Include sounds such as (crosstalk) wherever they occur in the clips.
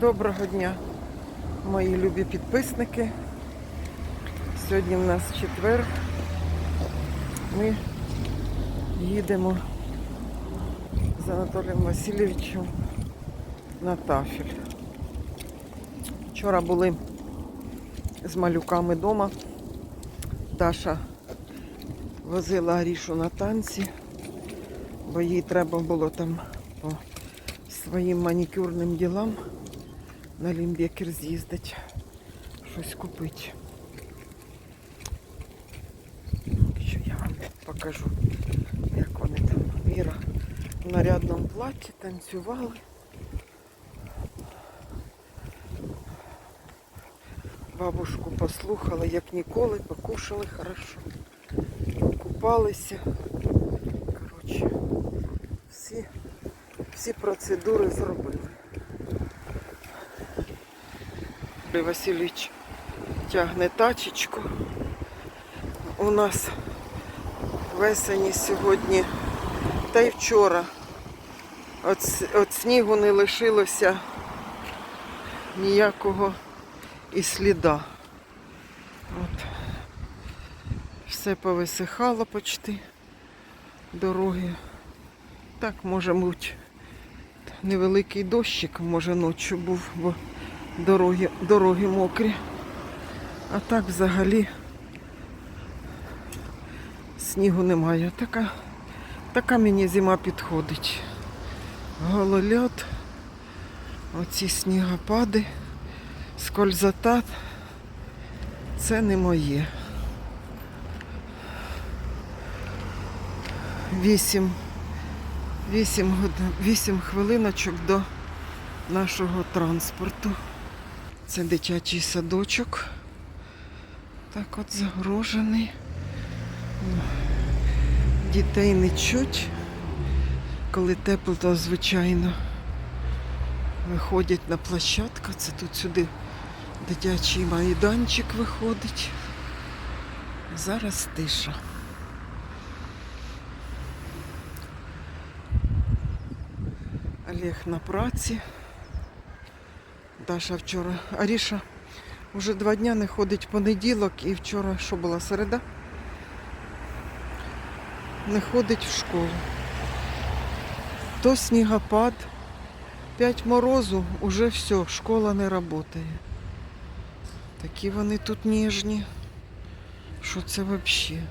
Доброго дня, мої любі підписники. Сьогодні в нас четвер. Ми їдемо з Анатолієм Васильовичем на тафель. Вчора були з малюками вдома. Даша возила Арішу на танці, бо їй треба було там по своїм манікюрним ділам на Лімбекер з'їздити, щось купити. Що я вам покажу, як вони там. Віра в нарядному платі танцювали. Бабушку послухали, як ніколи, покушали хорошо, купалися. Коротше, всі, всі процедури зробили. Васильович тягне тачечку. У нас весені сьогодні, та й вчора. От, от снігу не лишилося ніякого і сліда. От. Все повисихало почти дороги. Так, може бути, невеликий дощик, може ночі був, бо дороги, дороги мокрі. А так взагалі снігу немає. Така, така мені зима підходить. Голольот, оці снігопади, скользота. Це не моє. Вісім, вісім, годин, вісім хвилиночок до нашого транспорту. Це дитячий садочок. Так от загрожений. Дітей не чуть. Коли тепло, то звичайно виходять на площадку. Це тут сюди дитячий майданчик виходить. Зараз тиша. Олег на праці. Даша вчора. Аріша вже два дня не ходить понеділок і вчора, що була середа, не ходить в школу. То снігопад, п'ять морозу, уже все, школа не працює. Такі вони тут ніжні. Що це взагалі?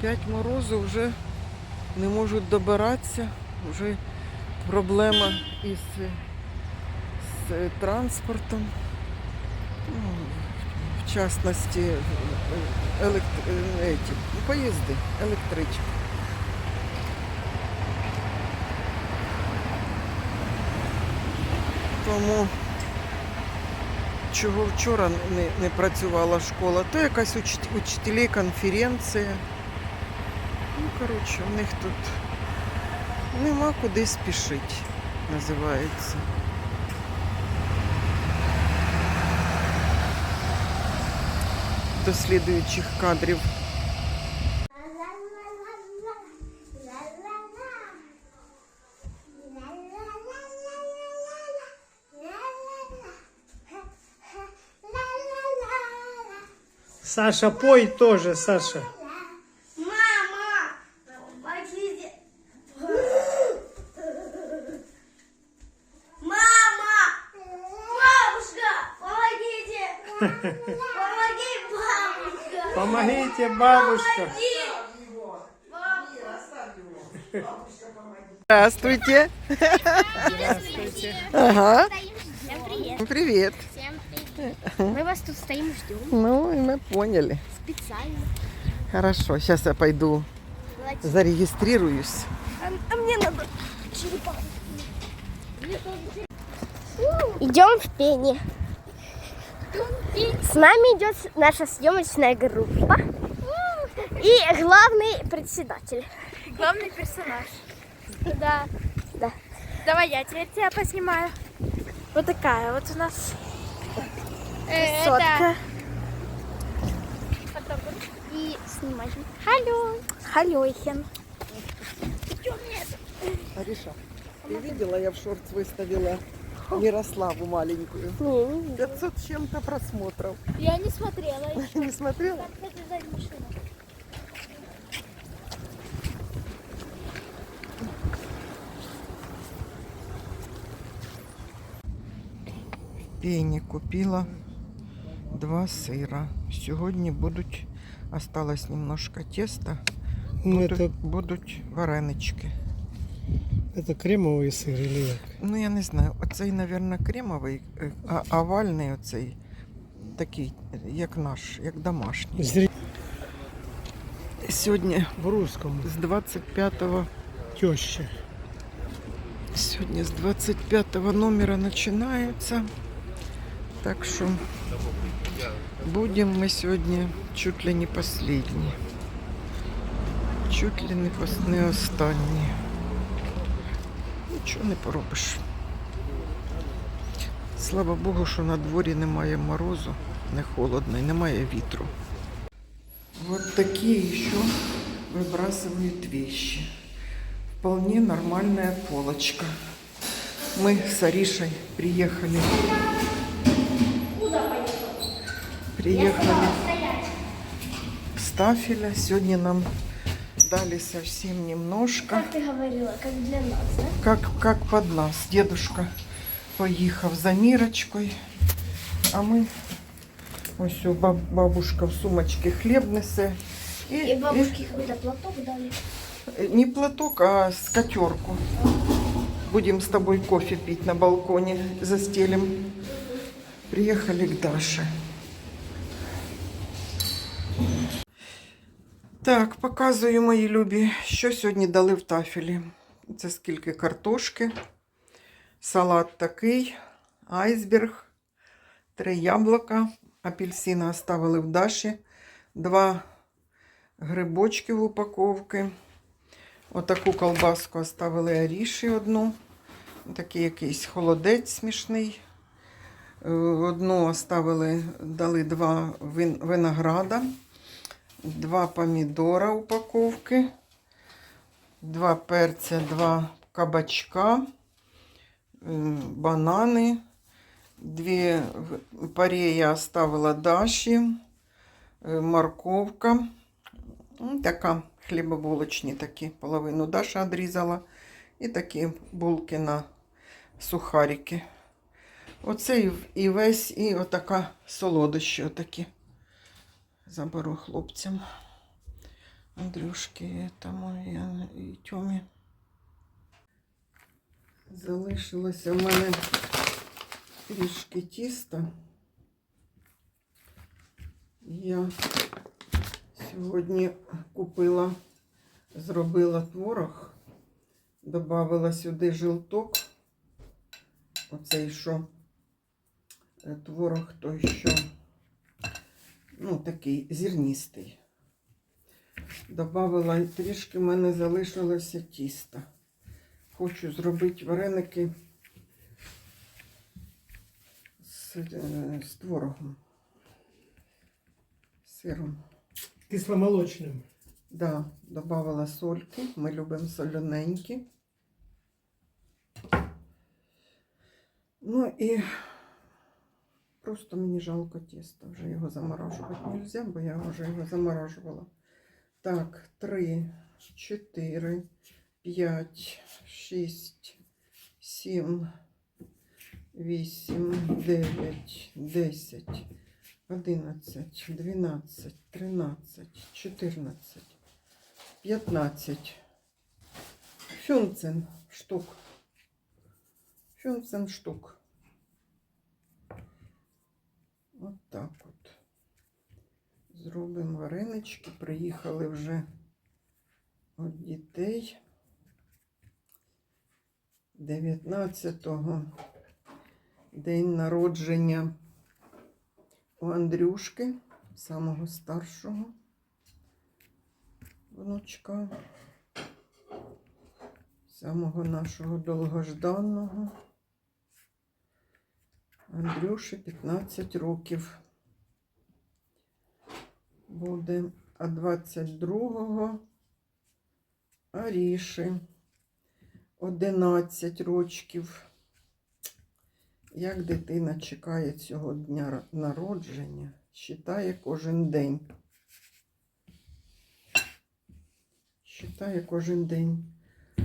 П'ять морозу вже не можуть добиратися, вже проблема із з транспортом. Ну, в частності елект... еті, ну, поїзди, електрички. Тому чого вчора не, не працювала школа, то якась уч- учителі конференція. Ну, коротше, у них тут нема куди спішити, називається. До слідуючих кадрів. Саша, пой тоже, Саша. Помоги, бабушка! Помогите, бабушка. Здравствуйте. Здравствуйте. Ага. Всем привет. Привет. Всем привет. Мы вас тут стоим ждем Ну, и мы поняли. специально. Хорошо, сейчас я пойду зарегистрируюсь. А, а мне надо черепаху. Идем в пени. С нами идет наша съемочная группа и главный председатель. Главный персонаж. Да. Да. Давай я теперь тебя поснимаю. Вот такая вот у нас э, Сотка. это И снимаем. Алло. Халёхин. Ариша, ты видела, я в шортс выставила Мирославу маленькую. 500 с чем-то просмотров. Я не смотрела (laughs) еще. Не смотрела? Там, кстати. Пені купила два сира. Сьогодні будуть, осталось немножко теста, Ну, будуть, это, будуть варенички. это кремовый сыр или як? Ну, я не знаю, оцей, мабуть, кремовий, е, а овальний оцей такий, як наш, як домашній. Зрі... Сьогодні В русском. з 25-го Теща. Сегодня с 25 номера начинается. Так что будем мы сегодня чуть ли не последние. Чуть ли не, пос- не останні. Нічого не поробиш. Слава Богу, що на дворі немає морозу, не холодно і немає вітру. Вот такие еще выбрасывают вещи вполне нормальная полочка. Мы с Аришей приехали. Приехали с Тафеля. Сегодня нам дали совсем немножко. Как ты говорила, как для нас, да? Как, как под нас. Дедушка поїхав за Мірочкою, а ми ось о, баб- бабушка в сумочці хліб несе. И бабушке какой-то платок дали. Э, Не платок, а скатерку. Будем с тобой кофе пить на балконе, застелим. Приехали к Даше. Так, показую мої любі, що сьогодні дали в тафелі. Це скільки картошки, салат такий, айсберг, три яблука, апельсина оставили в Даші, два грибочки в упаковки. Отаку колбаску оставили аріші одну. Такий якийсь холодець смішний. Е, Одну оставили, дали два винограда, два помідора упаковки, два перця, два кабачка, банани, дві в- парея оставила Даші, е, морковка. Ну, Така хлібобулочні такі, половину Даша відрізала. І такі булки на сухарики. Оце і весь, і отака солодощі отакі. Заберу хлопцям. Андрюшки тому і, і Тьомі. Залишилося в мене трішки тіста. Я Сьогодні купила, зробила творог, додала сюди жилток. Оцей що е, творог той, що ну, такий зерністий. Добавила і трішки в мене залишилося тіста. Хочу зробити вареники з, е, з творогом, з сиром. Кисломолочным. Да, добавила сольки. Ми любимо солененькі. Ну і просто мені жалко тіста. Вже його заморажувати не можна, бо я вже його заморажувала. Так, 3, 4, 5, 6, 7, 8, 9, 10. 11, 12, 13, 14, 15. Фюнцен штук. Фюнцен штук. От от. Зробимо варенички. Приїхали вже від дітей. 19-го день народження у Андрюшки, самого старшого внучка, самого нашого довгожданого. Андрюші 15 років буде, а 22-го Аріші 11 рочків. Як дитина чекає цього дня народження, читає кожен день. Читає кожен день.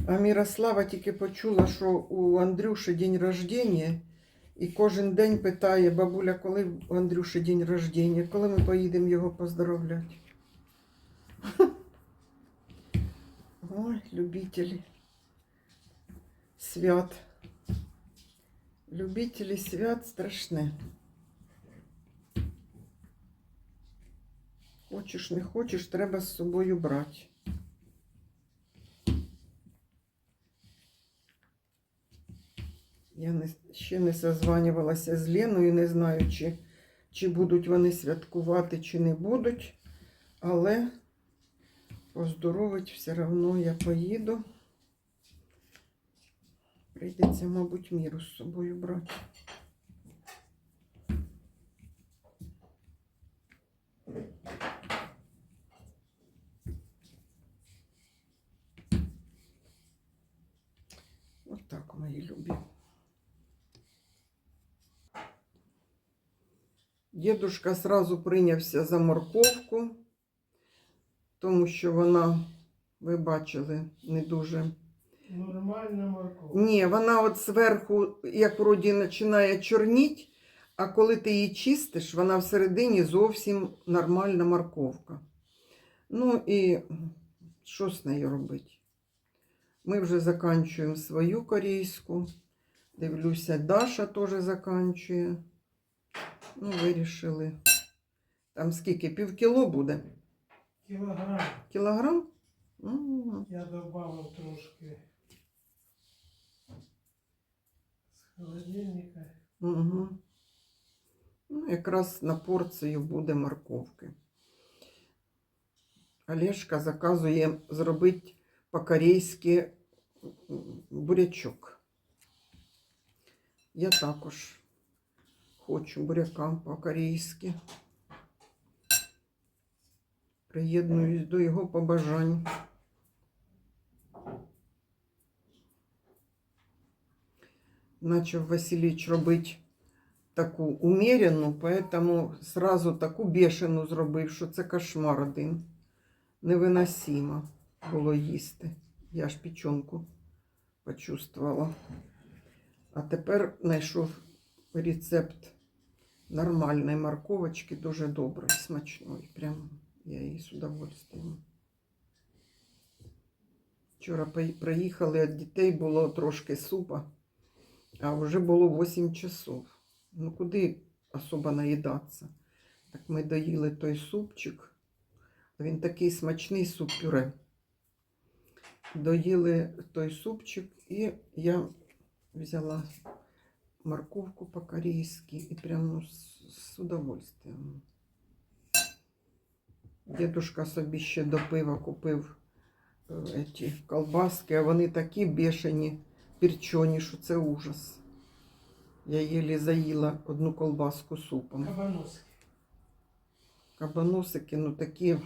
А Мірослава тільки почула, що у Андрюші день рождення, і кожен день питає бабуля, коли у Андрюші день рождення, коли ми поїдемо його поздравляти. (laughs) Ой, любителі свят. Любителі свят страшне. Хочеш, не хочеш, треба з собою брати. Я не, ще не созванювалася з Леною, не знаю, чи, чи будуть вони святкувати, чи не будуть. Але поздоровить все одно я поїду. Прийдеться, мабуть, міру з собою брати. Отак, мої любі. Дідушка сразу прийнявся за морковку, тому що вона, ви бачили, не дуже. Нормальна моркова. Ні, вона от зверху, як вроді, починає чорніть, а коли ти її чистиш, вона всередині зовсім нормальна морковка. Ну і що з нею робити? Ми вже заканчуємо свою корейську. Дивлюся, Даша теж заканчує. Ну, вирішили. Там скільки? Пів кіло буде? Кілограм. Кілограм? М, Я додав трошки з холодильника. Угу. Ну, якраз на порцію буде морковки. Олешка заказує зробити по-корейськи бурячок. Я також хочу буряка по-корейськи. Приєднуюсь до його побажань. Начав Василіч робити таку умеренну, поэтому сразу таку бешену зробив, що це кошмар один. Невиносимо було їсти. Я ж печенку почувствувала. А тепер знайшов рецепт нормальної морковочки, дуже доброї, смачної. Прям я її з удовольствием. Вчора приїхали від дітей, було трошки супа, а вже було 8 часов. Ну куди особо наїдатися? Так ми доїли той супчик. Він такий смачний суп пюре. Доїли той супчик, і я взяла морковку по-корейськи і прямо ну, з удовольствием. Дідушка собі ще до пива купив е, ті колбаски, а вони такі бешені, перчені, що це ужас. Я їлі заїла одну колбаску супом. Кабаноски. Кабаносики, ну такі.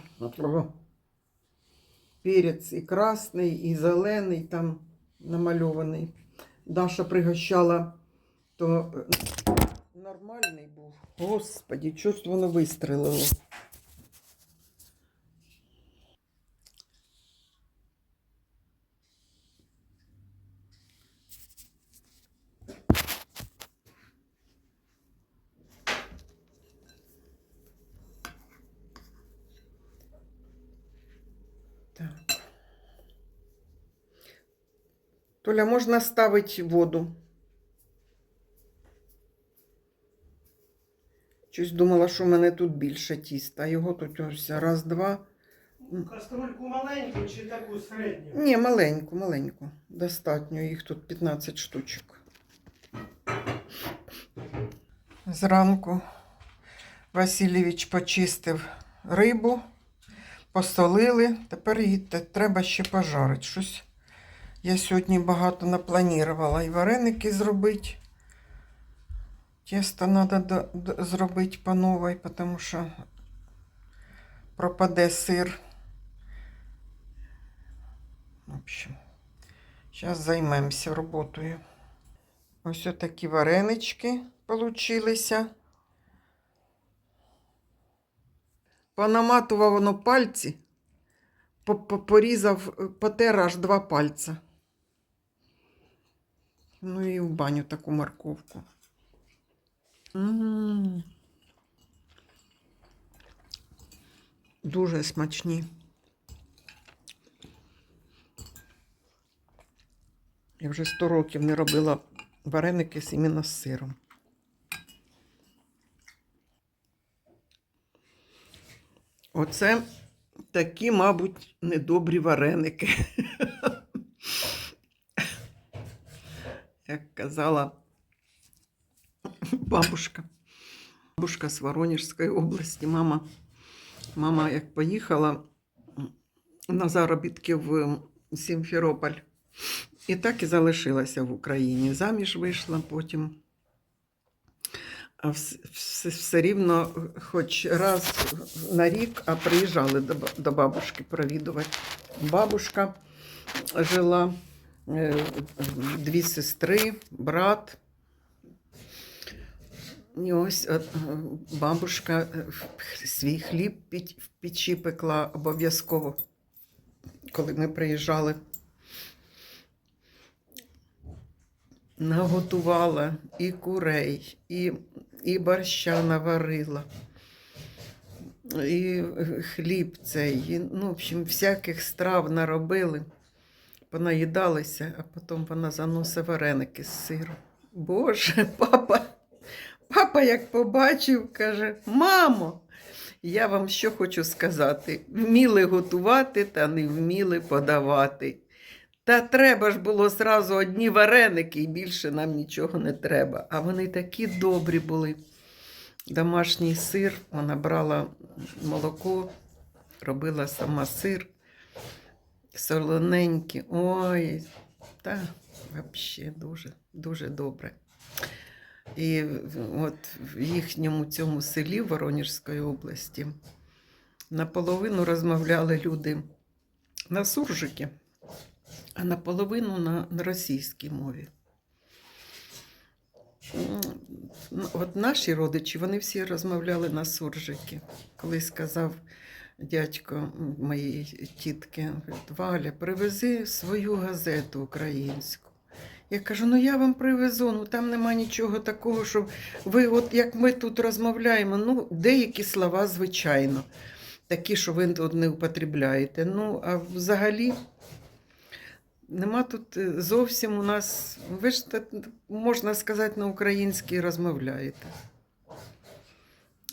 Перець і красний, і зелений там намальований. Даша пригощала, то е, нормальний був. Господі, що ж воно вистрелило? Так. Толя, можна ставити воду. Щось думала, що в мене тут більше тіста, його тут ось раз, два. Каструльку маленьку чи таку середню? Ні, маленьку, маленьку. Достатньо, їх тут 15 штучок. Зранку Васильович почистив рибу, посолили. Тепер її треба ще пожарити. Щось я сьогодні багато напланувала і вареники зробити. Тісто треба зробити по новій, тому що пропаде сир. В общем, Зараз займемося роботою. Ось такі варенички получилися. Понаматував воно пальці, по- по- порізав, потер аж два пальця. Ну і в баню таку морковку. Дуже смачні. Я вже 100 років не робила вареники з іменно з сиром. Оце такі, мабуть, недобрі вареники. (laughs) Як казала бабушка. Бабушка з Воронежської області. Мама, мама як поїхала на заробітки в Сімферополь. І так і залишилася в Україні. Заміж вийшла потім. А все, все рівно, хоч раз на рік, а приїжджали до, до бабушки провідувати. Бабушка жила, е, дві сестри, брат. І ось е, бабушка е, свій хліб в печі пекла обов'язково, коли ми приїжджали. Наготувала і курей, і, і борща наварила, і хліб цей, і, ну, в общем, всяких страв наробили, понаїдалися, а потім вона заносить вареники з сиром. Боже, (laughs) папа, папа як побачив, каже: Мамо, я вам що хочу сказати: вміли готувати та не вміли подавати. Та треба ж було зразу одні вареники, і більше нам нічого не треба. А вони такі добрі були. Домашній сир, вона брала молоко, робила сама сир, солоненький. Ой, та взагалі дуже, дуже добре. І от в їхньому цьому селі Воронежської області наполовину розмовляли люди на суржики а наполовину на, на російській мові. От наші родичі, вони всі розмовляли на суржики. Колись сказав дядько моєї тітки, Валя, привези свою газету українську. Я кажу, ну я вам привезу, ну там нема нічого такого, щоб ви, от як ми тут розмовляємо, ну деякі слова, звичайно, такі, що ви тут не употребляєте. Ну, а взагалі Нема тут е, зовсім у нас. Ви ж можна сказати, на українській розмовляєте.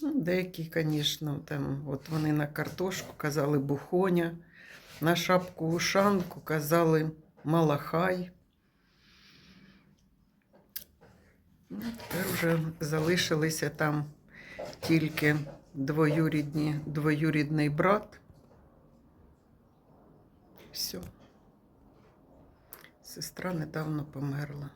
Ну, деякі, звісно, там, от вони на картошку казали бухоня, на шапку ушанку казали малахай. Ну, тепер вже залишилися там тільки двоюрідні, двоюрідний брат. Все. Сестра недавно померла.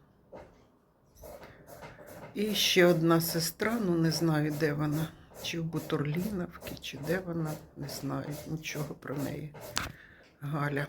І ще одна сестра, ну не знаю, де вона. Чи в Бутурліновці, чи де вона, не знаю нічого про неї. Галя.